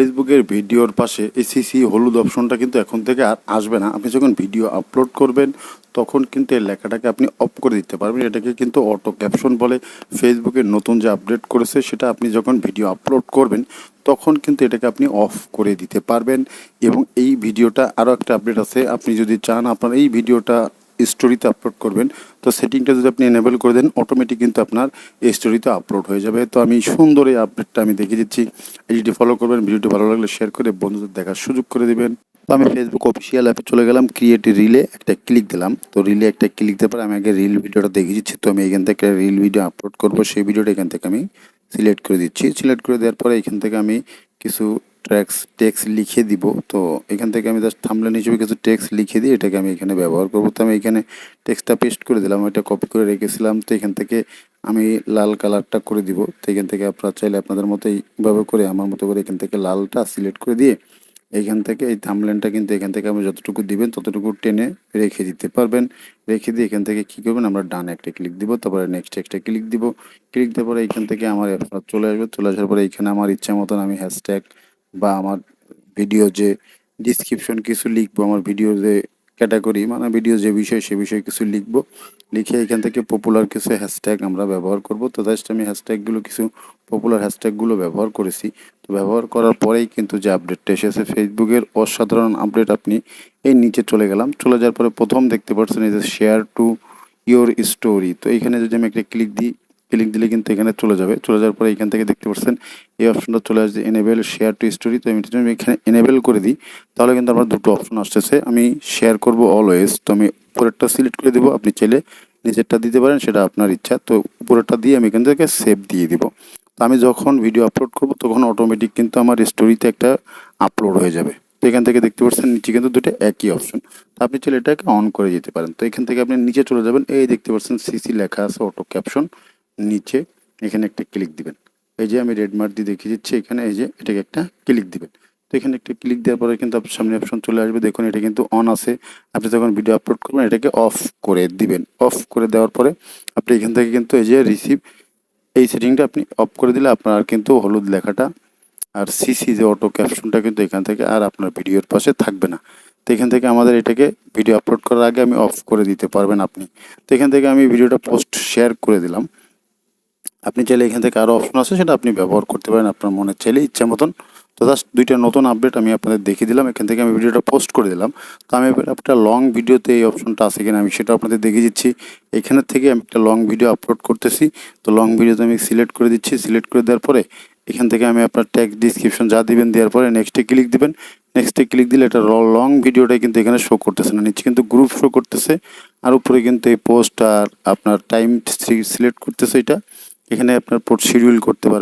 ফেসবুকের ভিডিওর পাশে এই সিসি হলুদ অপশনটা কিন্তু এখন থেকে আর আসবে না। আপনি যখন ভিডিও আপলোড করবেন, তখন কিন্তু এই লেখাটাকে আপনি অফ করে দিতে পারবেন। এটাকে কিন্তু অটো ক্যাপশন বলে ফেসবুকের নতুন যে আপডেট করেছে, সেটা আপনি যখন ভিডিও আপলোড করবেন, তখন কিন্তু এটাকে আপনি অফ করে দিতে পারবেন। এবং এই ভিডিওটা আরও একটা আপডেট আছে। আপনি যদি চান আপনার এই ভিডিওটা স্টোরিতে আপলোড করবেন। তো সেটিংটা যদি আপনি এনেবল করে দেন অটোমেটিক কিন্তু আপনার এই স্টোরিতে আপলোড হয়ে যাবে। তো আমি সুন্দর এই আপডেটটা আমি দেখিয়ে দিচ্ছি। এইটি ফলো করবেন, ভিডিওটি ভালো লাগলে শেয়ার করে বন্ধুদের দেখার সুযোগ করে দেবেন। তো আমি ফেসবুক অফিসিয়াল অ্যাপে চলে গেলাম ক্রিয়েট রিলে একটা ক্লিক দিলাম। তো রিলে একটা ক্লিক দেওয়ার পর, আমি আগে রিল ভিডিওটা দেখিয়ে দিচ্ছি। তো আমি এখান থেকে রিল ভিডিও আপলোড করব। সেই ভিডিওটা এখান থেকে আমি সিলেক্ট করে দিচ্ছি। সিলেক্ট করে দেওয়ার পরে এখান থেকে আমি কিছু ট্র্যাক্স টেক্স লিখে দিব। তো এখান থেকে আমি জাস্ট থামলেন হিসেবে কিছু টেক্স লিখে দিই এটাকে আমি এখানে ব্যবহার করব। তো আমি এখানে টেক্সটটা পেস্ট করে দিলাম। এটা কপি করে রেখেছিলাম। তো এখান থেকে আমি লাল কালারটা করে দিব। তো এখান থেকে আপনারা চাইলে আপনাদের মতো এইভাবে করে, আমার মতো করে এখান থেকে লালটা সিলেক্ট করে দিয়ে এইখান থেকে এই থামলেনটা কিন্তু এখান থেকে আপনি যতটুকু দিবেন, ততটুকু টেনে রেখে দিতে পারবেন। রেখে দিয়ে এখান থেকে কী করবেন, আমরা ডান একটা ক্লিক দিব। তারপরে নেক্সট একটা ক্লিক দিব। ক্লিক দেওয়ার পরে এখান থেকে আমার চলে আসবে। চলে আসার পরে এইখানে আমার ইচ্ছা মতন আমি হ্যাশট্যাগ বা আমার ভিডিও যে ডিসক্রিপশন কিছু লিখব, আমার ভিডিও যে ক্যাটাগরি মানে ভিডিও যে বিষয়, সে বিষয়ে কিছু লিখব। লিখে এখান থেকে পপুলার কিছু হ্যাশট্যাগ আমরা ব্যবহার করব। তো জাস্ট আমি হ্যাশট্যাগুলো কিছু পপুলার হ্যাশট্যাগুলো ব্যবহার করেছি। তো ব্যবহার করার পরেই কিন্তু যে আপডেটটা এসেছে ফেসবুকের অসাধারণ আপডেট আপনি এই নিচে চলে গেলাম। চলে যাওয়ার পরে প্রথম দেখতে পাচ্ছেন এই যে শেয়ার টু ইওর স্টোরি তো এইখানে যদি আমি একটা ক্লিক দিই ক্লিক দিলে কিন্তু এখানে চলে যাবে। চলে যাওয়ার পরে এখান থেকে দেখতে পাচ্ছেন, এই অপশনটা চলে আসছে এনেবেল শেয়ার টু স্টোরি তো আমি এখানে এনেবেল করে দিই, তাহলে কিন্তু আমার দুটো অপশন আসতেছে। আমি শেয়ার করব অলওয়েজ তো আমি উপরেরটা সিলেক্ট করে দেবো। আপনি চাইলে নিচেরটা দিতে পারেন, সেটা আপনার ইচ্ছা। তো উপরেরটা দিয়ে আমি এখান থেকে সেভ দিয়ে দিব। তো আমি যখন ভিডিও আপলোড করব, তখন অটোমেটিক কিন্তু আমার স্টোরিতে একটা আপলোড হয়ে যাবে। তো এখান থেকে দেখতে পাচ্ছেন, নিচে কিন্তু দুটো একই অপশন তো আপনি চাইলে এটাকে অন করে যেতে পারেন। তো এখান থেকে আপনি নিচে চলে যাবেন। এই দেখতে পাচ্ছেন সিসি লেখা আছে অটো ক্যাপশন নিচে এখানে একটা ক্লিক দিবেন। এই যে আমি রেড মার্ক দিয়ে দেখিয়ে দিচ্ছি, এখানে এই যে এটাকে একটা ক্লিক দিবেন। তো এখানে একটা ক্লিক দেওয়ার পরে কিন্তু আপনার সামনে অপশন চলে আসবে। দেখুন, এটা কিন্তু অন আছে। আপনি যখন ভিডিও আপলোড করবেন, এটাকে অফ করে দিবেন। অফ করে দেওয়ার পরে আপনি এখান থেকে কিন্তু এই যে রিসিভ এই সেটিংটা আপনি অফ করে দিলে আপনার কিন্তু হলুদ লেখাটা আর সিসি যে অটো ক্যাপশনটা কিন্তু এখান থেকে আর আপনার ভিডিওর পাশে থাকবে না। তো এখান থেকে আমাদের এটাকে ভিডিও আপলোড করার আগে আমি অফ করে দিতে পারবেন আপনি। তো এখান থেকে আমি ভিডিওটা পোস্ট শেয়ার করে দিলাম। আপনি চাইলে এখান থেকে আরও অপশন আছে, সেটা আপনি ব্যবহার করতে পারেন আপনার মনে চাইলে ইচ্ছা মতন। তো জাস্ট দুইটা নতুন আপডেট আমি আপনাদের দেখিয়ে দিলাম, এখান থেকে আমি ভিডিওটা পোস্ট করে দিলাম। তো আমি একটা লং ভিডিওতে এই অপশনটা আছে কিনা আমি সেটা আপনাদের দেখিয়ে দিচ্ছি। এখানের থেকে আমি একটা লং ভিডিও আপলোড করতেছি। তো লং ভিডিওতে আমি সিলেক্ট করে দিচ্ছি। সিলেক্ট করে দেওয়ার পরে এখান থেকে আমি আপনার ট্যাগ ডিসক্রিপশন যা দিবেন দেওয়ার পরে নেক্সটে ক্লিক দিবেন। নেক্সটে ক্লিক দিলে এটা লং ভিডিওটাই কিন্তু এখানে শো করতেছে না। নিচে কিন্তু গ্রুপ শো করতেছে। আর উপরে কিন্তু এই পোস্ট আর আপনার টাইম সিলেক্ট করতেছে এটা। এখানে আপনার পোর্ট শিডিউল করতে পারবেন।